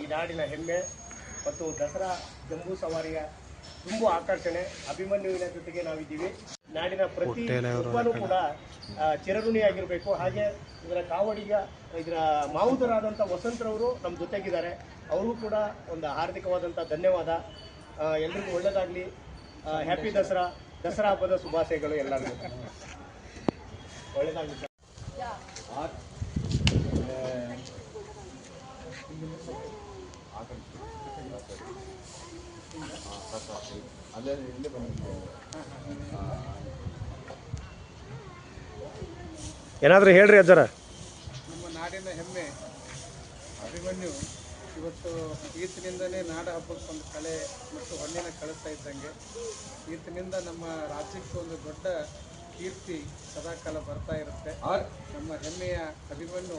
ಈ ನಾಡಿನ ಹೆಮ್ಮೆ ಮತ್ತು ದಸರಾ ಜಂಬೂ ಸವಾರಿಯ ತುಂಬ ಆಕರ್ಷಣೆ ಅಭಿಮನ್ಯುವಿನ ಜೊತೆಗೆ ನಾವಿದ್ದೀವಿ. ನಾಡಿನ ಪ್ರತಿ ಕುಟುಂಬನೂ ಕೂಡ ಚಿರಋಣಿ ಚಿರಋಣಿಯಾಗಿರಬೇಕು. ಹಾಗೆ ಇದರ ಕಾವಡಿಗ ಇದರ ಮಾವುತರಾದಂಥ ವಸಂತರವರು ನಮ್ಮ ಜೊತೆಗಿದ್ದಾರೆ. ಅವರು ಕೂಡ ಒಂದು ಹಾರ್ದಿಕವಾದಂಥ ಧನ್ಯವಾದ. ಎಲ್ರಿಗೂ ಒಳ್ಳೆಯದಾಗಲಿ ಹ್ಯಾಪಿ ದಸರಾ. ದಸರಾ ಹಬ್ಬದ ಶುಭಾಶಯಗಳು ಎಲ್ಲರಿಗೂ. ಒಳ್ಳೆಯದಾಗಲಿ ಏನಾದರೂ ಹೇಳ್ರಿ ಅಜ್ಜರ. ನಮ್ಮ ನಾಡಿನ ಹೆಮ್ಮೆ ಅಭಿಮನ್ಯು ಇವತ್ತು ಈತನಿಂದನೇ ನಾಡ ಹಬ್ಬಕ್ಕೆ ಒಂದು ಕಳೆ ಮತ್ತು ಹಣ್ಣಿನ ಕಳಿಸ್ತಾ ಇದ್ದಂಗೆ ಈತನಿಂದ ನಮ್ಮ ರಾಜ್ಯಕ್ಕೆ ಒಂದು ದೊಡ್ಡ ಕೀರ್ತಿ ಸದಾಕಾಲ ಬರ್ತಾ ಇರುತ್ತೆ. ನಮ್ಮ ಹೆಮ್ಮೆಯ ಅಭಿಮನ್ಯು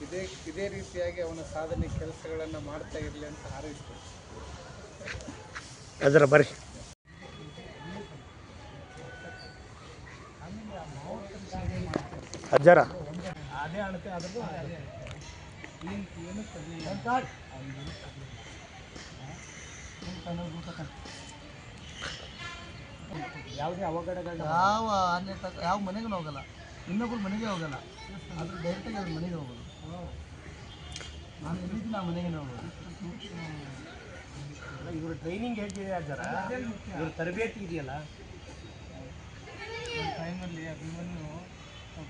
ಇದೇ ಇದೇ ರೀತಿಯಾಗಿ ಅವನ ಸಾಧನೆ ಕೆಲಸಗಳನ್ನು ಮಾಡ್ತಾ ಇರಲಿ ಅಂತ ಹಾರೈಸ್ತೀನಿ ಅದರ ಬರ್ರಿ ಅಜ್ಜರ? ಅದೇ ಅಳತೆ ಅದ್ರದ್ದು ಯಾವುದೇ ಅವಘಡಗಳು ಯಾವ ಅನ್ಯ ತಕ ಯಾವ ಮನೆಗೂ ಹೋಗಲ್ಲ. ಇನ್ನೊಬ್ರು ಮನೆಗೆ ಹೋಗಲ್ಲ. ಅದ್ರ ಡೈರೆಕ್ಟಾಗಿ ಅದ್ರ ಮನೆಗೆ ಹೋಗೋದು. ನಾನು ಎಲ್ಲಿದ್ದೀನಿ ಆ ಮನೆಗೆ ಇವರು ಟ್ರೈನಿಂಗ್ ಹೇಗಿದೆ ಅಜ್ಜರ ಇವ್ರ ತರಬೇತಿ ಇದೆಯಲ್ಲ? ಟೈಮಲ್ಲಿ ಅಭಿಮನ್ಯು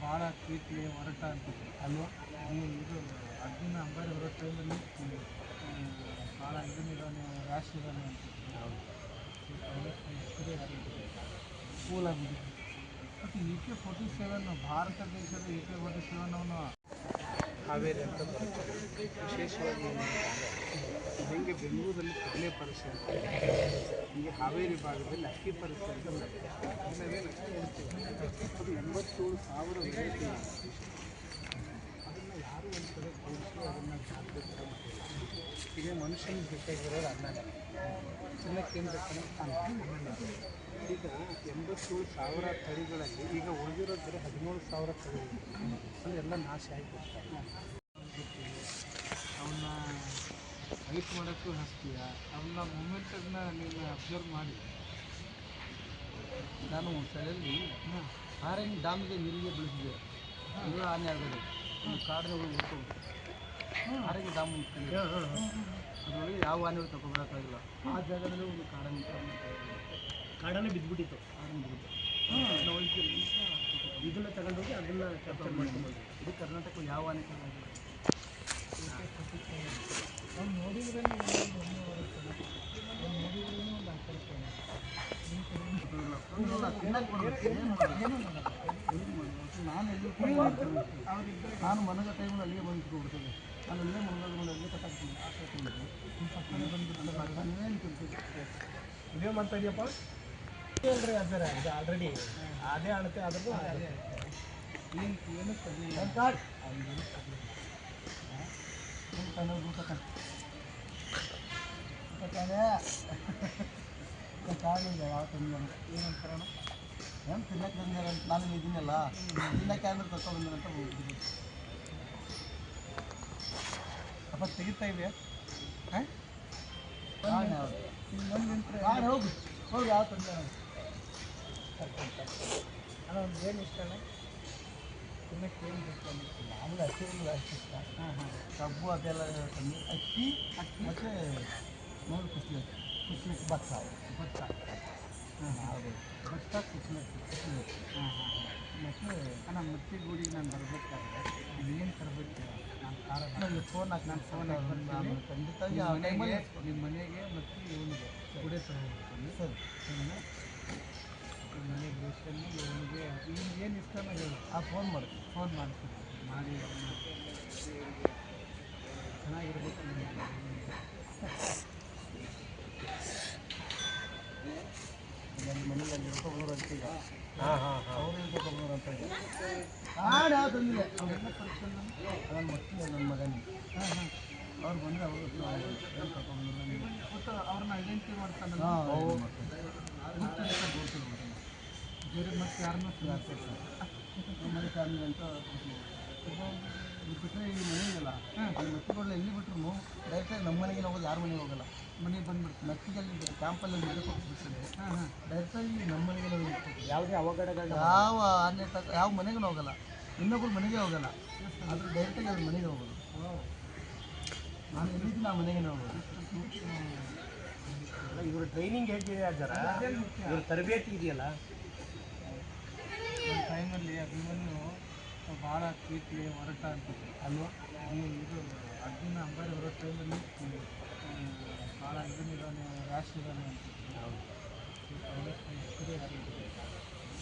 ಭಾಳ ಕೀರ್ತಿ ಹೊರಟ ಅಂತ ಅಲ್ವಾ? ನೀವು ಇದು ಅರ್ಜುನ ಅಂಬಾರಿ ಬರೋ ಟೈಮಲ್ಲಿ ಭಾಳ ಇದನ್ನಿರೋನೆ ರ್ಯಾಶ್ ಇರೋನೆ ಅಂತ ಕೂಲ್ ಆಗಿದೆ ಮತ್ತು ಇ ಕೆ ಫೋರ್ಟಿ ಸೆವೆನ್ ಭಾರತ ದೇಶದ ಇ ಕೆ ಫೋರ್ಟಿ ಸೆವೆನ್ ಅವನು ಹಾವೇರಿ ಅಂತ ಬರುತ್ತೆ. ವಿಶೇಷವಾಗಿ ಹೆಂಗೆ ಬೆಂಗಳೂರಲ್ಲಿ ಕಡಲೆ ಪರಿಸೆ ಅಂತ ಹೀಗೆ ಹಾವೇರಿ ಭಾಗದಲ್ಲಿ ಅಕ್ಕಿ ಪರಿಸೆ ಅಂತ ಬರುತ್ತೆ ಅಕ್ಕಿ ಅದು ಎಂಬತ್ತೇಳು ಸಾವಿರ ವೆರೈಟಿ ಅದನ್ನು ಯಾರು ಒಂದು ಕಡೆ ಕೂಡಿಸಿ ಅದನ್ನು ಜಾಗೃತ ಮಾಡಿಲ್ಲ ಇದೇ ಮನುಷ್ಯನಿಗೆ ಬೇಕಾಗಿರೋದು ಅನ್ನನೇ ಚಿನ್ನಕ್ಕೆ ಏನು ಬೇಕಂದ್ರೆ ತಾನು ಈಗ ಎಂಬತ್ತೇಳು ಸಾವಿರ ತಳಿಗಳಲ್ಲಿ ಈಗ ಉಳಿದಿರೋದು ಬರೀ ಹದಿನೇಳು ಸಾವಿರ ತಳಿಗಳು. ಅಂದರೆ ಎಲ್ಲ ನಾಶ ಆಗಿಬಿಡ್ತಾರೆ ಅವನ್ನ ಫೈಟ್ ಮಾಡೋಕ್ಕೂ ಹಚ್ತೀಯ ಅವನ್ನ ಮೂಮೆಂಟನ್ನ ನೀನು ಅಬ್ಸರ್ವ್ ಮಾಡಿ. ನಾನು ಸ್ಥಳದಲ್ಲಿ ಹಾರಂಗಿ ಡ್ಯಾಮ್ಗೆ ನೀರಿಗೆ ಬೆಳೆಸಿದೆ ಇದು ಆನೆ ಆಗೋದು. ಒಂದು ಕಾಡಿನ ಒಳಗೆ ಹುಡ್ಕೊಂಡು ಹಾರಂಗಿ ಡ್ಯಾಮ್ ಮುಟ್ಕೊಂಡು ಅದರೊಳಗೆ ಯಾವ ಹಾನಿಗಳು ತಗೊಬರೋಕ್ಕಾಗಿಲ್ಲ. ಆ ಜಾಗದಲ್ಲಿ ಒಂದು ಕಾಡನ್ನು ಕಾಡನೇ ಬಿದ್ದುಬಿಟ್ಟಿತ್ತು ನಾವು ಇದನ್ನ ತಗೊಂಡೋಗಿ ಅದನ್ನ ಕ್ಯಾಪ್ಚರ್ ಮಾಡ್ಕೊಂಡು ಇದು ಕರ್ನಾಟಕ ಯಾವ ಆನೆ ನೋಡಿದ್ರೆ ನಾನು ಮನದ ನಾನು ಮನಗ ಟೈಮಲ್ಲಿ ಅಲ್ಲಿಗೆ ಬಂದು ಬಿಡ್ತೇನೆ ನಾನು ಅಲ್ಲೇ ಮನಗಲ್ಕೊಂಡು ಅಲ್ಲಿಗೆ ಕಟ್ಟಾಕ್ತೀನಿ ಪಕ್ಕನೇ ಬಂದು ತಿಳ್ತೀವಿ ವಿಡಿಯೋ ಮಾಡ್ತಾ ಇದೆಯಪ್ಪ? ಇದು ಆಲ್ರೆಡಿ ಅದೇ ಅದ್ರದ್ದು ಯಾವ ಏನು ತಿನ್ನಕ್ಕೆ ಅಂತ ನಾನು ಇದೀನಲ್ಲ ತಿನ್ನಕ್ಕೆ ಅಂದ್ರೆ ತಗೊಂಡ್ಬಂದ್ರೆ ಅಂತ ಅಪ್ಪ ತೆಗಿತಾ ಹಾಂ ಹೋಗು ಹೋಗಿ ಯಾವ ತಂದೆ ಅಲ್ಲ ಒಂದು ಏನು ಇಷ್ಟ ಅಣ್ಣ ತಿನ್ನಕ್ಕೆ ಏನು ಬೇಕು ಮಾಮೂಲಿ ಒಂದು ಅಷ್ಟು ಇಷ್ಟ ಹಾಂ ಹಾಂ ಕಬ್ಬು ಅದೆಲ್ಲ ತಂದು ಅಕ್ಕಿ ಅಕ್ಕಿ ಮತ್ತೆ ನೋಡಿ ಕುಸ್ಲಿ ಕುಸ್ಲಿ ಭತ್ತ ಭತ್ತ ಹಾಂ ಹೌದು ಭತ್ತ ಕುಚ್ಚಲಕ್ಕಿ ಕುಸ್ಲಿ ಹಾಂ ಹಾಂ ಮತ್ತು ಅಣ್ಣ ಮತ್ತೆ ಗೂಡಿಗೆ ನಾನು ಬರಬೇಕಾದ್ರೆ ಏನು ತರಬೇಕು ನಾನು ಕಾರ ನನಗೆ ಫೋನ್ ಹಾಕಿ ನಾನು ಫೋನ್ ನಾನು ಹಾಕಿ ಮನೆಗೆ ಮತ್ತೆ ನಿಮ್ಮ ಮನೆಗೆ ಮತ್ತು ಇವನಿಗೆ ಗುಡೆ ತರಬೇಕು ಸರಿ. ಸರಿನಾ ಮನೆಗೆ ರೇಷನ್ನು ಇವನಿಗೆ ಇವನಿಗೆ ಏನು ಇಷ್ಟನೋ ಹೇಳಿ ಆ ಫೋನ್ ಮಾಡಿ. ಫೋನ್ ಮಾಡ್ತೀನಿ. ಮಾಡಿ ಚೆನ್ನಾಗಿರ್ಬೇಕು. ನಿಮ್ಗೆ. ನನ್ನ ಅಂತ ಈಗ ಹಾಂ ಹಾಂ ಹಾಂ ಅವ್ರು ಇರ್ಕೊಂಡು ಅಂತ ಪರೀಕ್ಷೆ ನನ್ನ ಮಕ್ಕಳು ನನ್ನ ಮಗನಿಗೆ ಹಾಂ ಹಾಂ ಅವ್ರು ಬಂದರೆ ಅವರು ಅವ್ರನ್ನ ಐಡೆಂಟಿಫೈ ಮಾಡ್ತಾನೆ ಹಾಂ ಬೇರೆ ಮತ್ತೆ ಯಾರನ್ನೂ ನಮ್ಮ ಮನೆ ಫ್ಯಾಮಿಲಿ ಅಂತ ಈ ಬಿಟ್ಟರೆ ಅಲ್ಲಿ ಮೆಟ್ಟಿಕೊಂಡು ಎಲ್ಲಿ ಬಿಟ್ರು ಡೈರೆಕ್ಟಾಗಿ ನಮ್ಮ ಮನೆಗೆ ಹೋಗೋದು ಯಾರ ಮನೆಗೆ ಹೋಗಲ್ಲ ಮನೆಗೆ ಬಂದ್ಬಿಡ್ತು ಮೆಟ್ಟಿಗಲ್ಲಿ ಕ್ಯಾಂಪಲ್ಲಿ ಕೊಟ್ಬಿಡ್ತಾರೆ ಡೈರೆಕ್ಟಾಗಿ ನಮ್ಮ ಮನೆಗೆ ಯಾವುದೇ ಅವಘಡಗಳು ಯಾವ ಆನೆ ಯಾವ ಮನೆಗೂ ಹೋಗಲ್ಲ ಇನ್ನೊಬ್ರು ಮನೆಗೆ ಹೋಗಲ್ಲ ಆದರೆ ಡೈರೆಕ್ಟಾಗಿ ಅವ್ರ ಮನೆಗೆ ಹೋಗೋದು ನಾನು ಎಲ್ಲಿದ್ದೀನಿ ಆ ಮನೆಗೆ ಹೋಗೋದು ಇವರು ಟ್ರೈನಿಂಗ್ ಅಜ್ಜರ ಇವ್ರ ತರಬೇತಿ ಇದೆಯಲ್ಲ? ಟೈಮಲ್ಲಿ ಅಭಿಮನ್ಯು ಭಾಳ ಪ್ರೀತಿ ಹೊರಟ ಅಂತ ಅಲ್ವಾ? ಇದು ಅರ್ಜುನ ಅಂಬಾರಿ ಹೊರಟ ಟೈಮಲ್ಲಿ ಭಾಳ ಇದನ್ನಿದ್ದಾನೆ ರ್ಯಾಶ್ ಇದ್ದಾನೆ ಅಂತ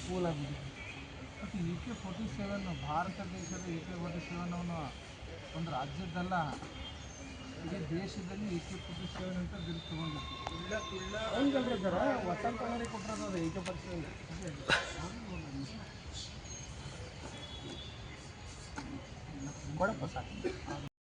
ಕೂಲ್ ಆಗಿಬಿಟ್ಟಿದೆ ಮತ್ತು ಎ ಕೆ ಫೋರ್ಟಿ ಸೆವೆನ್, ಭಾರತ ದೇಶದ ಎ ಕೆ ಫೋರ್ಟಿ ಸೆವೆನ್ ಅವನು ಒಂದು ರಾಜ್ಯದ್ದಲ್ಲ, ಇಡೀ ದೇಶದಲ್ಲಿ ಎ ಕೆ ಫೋರ್ಟಿ ಸೆವೆನ್ ಅಂತ ಬಿಲ್ ತೊಗೊಂಡಿತ್ತು ಹಂಗಲ್ರಿ ಅಜ್ಜರ ಅದು ಎ ಕೆ ಅದು ಏಕೆ cuerpo, o